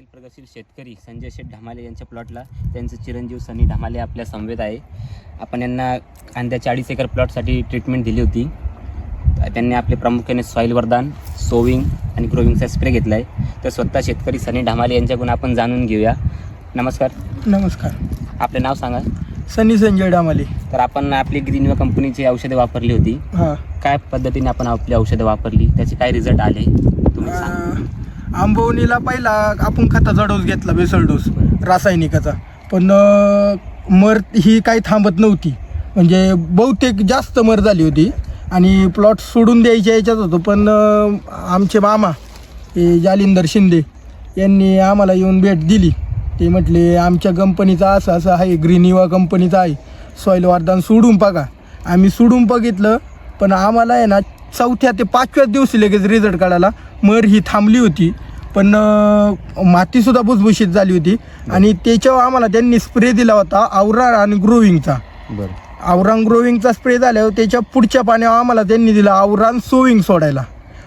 तालुक्यातील प्रगतशील शेतकरी संजय शेठ ढामाले यांच्या प्लॉटला त्यांचे चिरंजीव सनी ढामाले आपल्या समवेत आहे. आपण यांना कांद्याच्या अडीच एकर प्लॉटसाठी ट्रीटमेंट दिली होती. त्यांनी आपले प्रामुख्याने सॉईल वरदान सोविंग आणि ग्रोविंगचा स्प्रे घेतला आहे तर स्वतः शेतकरी सनी ढामाले यांच्याकडून आपण जाणून घेऊया. नमस्कार. नमस्कार. आपले नाव सांगा. सनी संजय डामाले तर आपण आपली ग्रीनवा कंपनीची औषधे वापरली होती. हां. काय पद्धतीने आपण आपली औषधं वापरली? त्याचे काय रिझल्ट आले? तुम्ही सांगा. आंबवणीला पहिला आपण खताचा डोस घेतला बेसळ डोस रासायनिकाचा. पण मर ही काही थांबत नव्हती. म्हणजे बहुतेक जास्त मर झाली होती आणि प्लॉट सोडून द्यायच्या याच्यात होतो. पण आमचे मामा हे जालिंदर शिंदे यांनी आम्हाला येऊन भेट दिली. ते म्हटले आमच्या कंपनीचा असं असं आहे ग्रीन युवा कंपनीचा आहे. सॉईल वारदान सोडून बघा. आम्ही सोडून बघितलं पण आम्हाला आहे ना चौथ्या ते पाचव्याच दिवशी लगेच रिझल्ट काढायला. मर ही थांबली होती. पण मातीसुद्धा भुसभुशीत झाली होती. आणि त्याच्यावर आम्हाला त्यांनी स्प्रे दिला होता आवरा आणि ग्रोविंगचा बरं. आवरान ग्रोविंगचा स्प्रे झाल्यावर त्याच्या पुढच्या पाण्यावर आम्हाला त्यांनी दिला आवरान सोविंग सोडायला.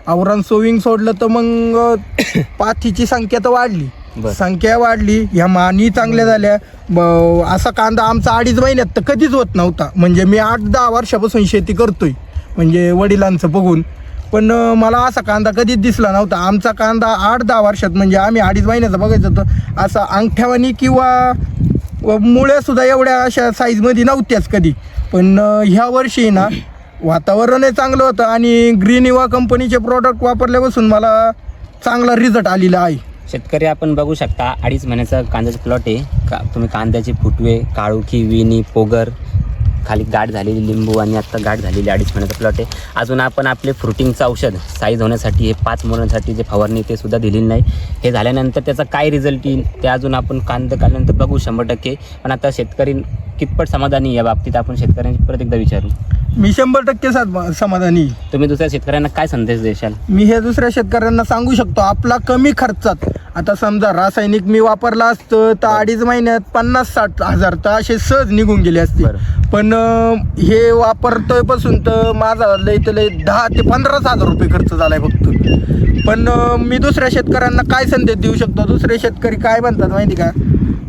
आवरान सोविंग सोडलं तर मग पाथीची संख्या तर वाढली. संख्या वाढली. ह्या मानी चांगल्या झाल्या. ब- असा कांदा आमचा अडीच महिन्यात तर कधीच होत नव्हता. म्हणजे मी आठ दहा वर्षापासून शेती करतोय. म्हणजे वडिलांचं बघून. पण मला असा कांदा कधीच दिसला नव्हता. आमचा कांदा आठ दहा वर्षात म्हणजे आम्ही अडीच महिन्याचा बघायचं होतं असा अंगठ्यावानी किंवा व मुळ्या सुद्धा एवढ्या अशा साईजमध्ये नव्हत्याच कधी. पण ह्या वर्षी ना वातावरणही चांगलं होतं आणि ग्रीन इवा कंपनीचे प्रॉडक्ट वापरल्यापासून मला चांगला रिझल्ट आलेला आहे. शेतकरी आपण बघू शकता अडीच महिन्याचा कांद्याचा प्लॉट आहे. का तुम्ही कांद्याचे फुटवे काळुखी विणी पोगर खाली गाठ झालेली लिंबू आणि आत्ता गाठ झालेली अडीच महिन्याचा प्लॉट आहे. अजून आपण आपले फ्रुटिंगचं औषध साईज होण्यासाठी हे पाच मुलांसाठी जे फवारणी ते सुद्धा दिलेली नाही. हे झाल्यानंतर त्याचा काय रिझल्ट येईल ते अजून आपण कांद काल्यानंतर बघू शंभर टक्के. पण आता शेतकरी कितपत समाधानी या बाबतीत आपण शेतकऱ्यांची परत एकदा विचारू. मी शंभर टक्के साध- समाधानी आहे. तुम्ही दुसऱ्या शेतकऱ्यांना काय संदेश देशाल? मी हे दुसऱ्या शेतकऱ्यांना सांगू शकतो आपला कमी खर्चात. आता समजा रासायनिक मी वापरला असतं तर अडीच महिन्यात पन्नास साठ हजार तर असे सहज निघून गेले असते. बरं. पण अं, हे वापरतोयपासून तर माझा लय तर लय दहा ते पंधराच हजार रुपये खर्च झालाय फक्त. पण अं, मी दुसऱ्या शेतकऱ्यांना काय संदेश देऊ शकतो? दुसरे शेतकरी काय म्हणतात माहिती का?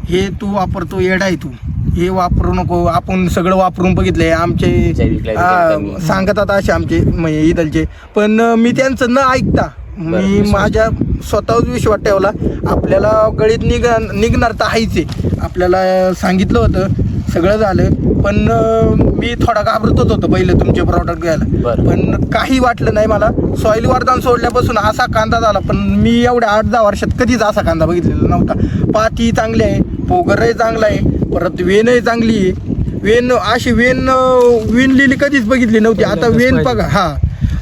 हे तू वापरतो येडा आहे तू. हे वापरू नको आपण सगळं वापरून बघितलंय आमचे हा, कमी. सांगतात असे आमचे म्हणजे इदलचे पण मी त्यांचं न ऐकता मी माझ्या स्वतःच विश्वास ठेवला. आपल्याला गळीत निघ निघणार तर आहेच आहे. आपल्याला सांगितलं होतं सगळं झालं. पण अं, मी थोडा घाबरतच होतो पहिलं तुमचे प्रॉडक्ट घ्यायला. बरं. पण काही वाटलं नाही मला. सॉईल वरदान सोडल्यापासून असा कांदा झाला पण मी एवढ्या आठ दहा वर्षात कधीच असा कांदा बघितलेला नव्हता. पाती चांगली आहे पोगरही चांगला आहे. परत वेनही चांगली आहे. वेन अशी वेन विणलेली कधीच बघितली नव्हती. आता वेन बघा हा.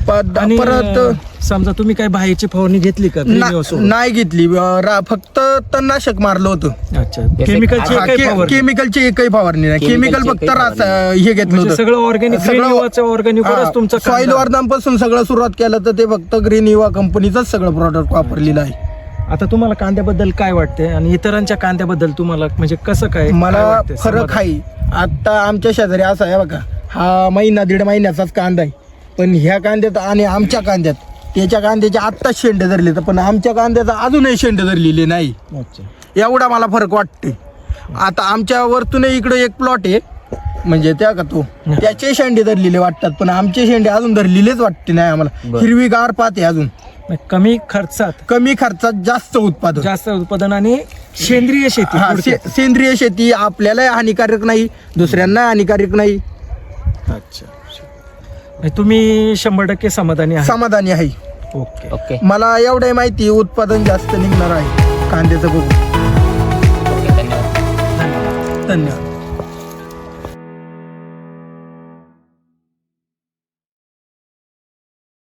प- आणि परत अं, समजा तुम्ही काय बाहेरची फवारणी घेतली का ना-? नाही घेतली. अं, रा- फक्त तणनाशक मारलं होतं. अच्छा. केमिकलची हा, एकही के- फवारणी? केमिकलची एकही फवारणी नाही. केमिकलची केमिकल फक्त एकही रास फवारणी हे घेतलं म्हणजे होतं. सगळं ऑर्गॅनिक युवाचं ऑर्गॅनिक तुमचं सॉईल कांदा. वर्धनापासून सगळं सुरुवात केलं तर ते फक्त ग्रीन युवा कंपनीचंच सगळं प्रॉडक्ट वापरलेलं आहे. आता तुम्हाला कांद्याबद्दल काय वाटते आणि इतरांच्या कांद्याबद्दल तुम्हाला म्हणजे कसं काय काय मला वाटतंय? फरक समाधान? आहे आता आमच्या शेजारी असा आहे बघा. हा महिना दीड महिन्याचाच कांदा आहे. पण ह्या कांद्यात आणि आमच्या कांद्यात त्याच्या कांद्याचे आत्ताच शेंडे धरले तर पण आमच्या कांद्याचा अजूनही शेंडे धरलेले नाही. अच्छा. एवढा मला फरक वाटते आता आमच्या वरतूनही इकडे एक प्लॉट आहे. म्हणजे त्या का तो? त्याचे शेंडे धरलेले वाटतात पण आमचे शेंडे अजून धरलेलेच वाटते नाही आम्हाला. हिरवीगार पात आहे अजून. कमी खर्चात कमी खर्चात जास्त उत्पादन. जास्त उत्पादन आणि सेंद्रिय शेती हा थोडक्यात. सेंद्रिय शेती आपल्याला हानिकारक नाही दुसऱ्यांना हानिकारक नाही. अच्छा. म्हणजे तुम्ही शंभर टक्के समाधानी आहात समाधानी आहे. ओके. ओके. मला एवढं माहिती उत्पादन जास्त निघणार आहे. कांद्याचं बघून ओके धन्यवाद. धन्यवाद. धन्यवाद.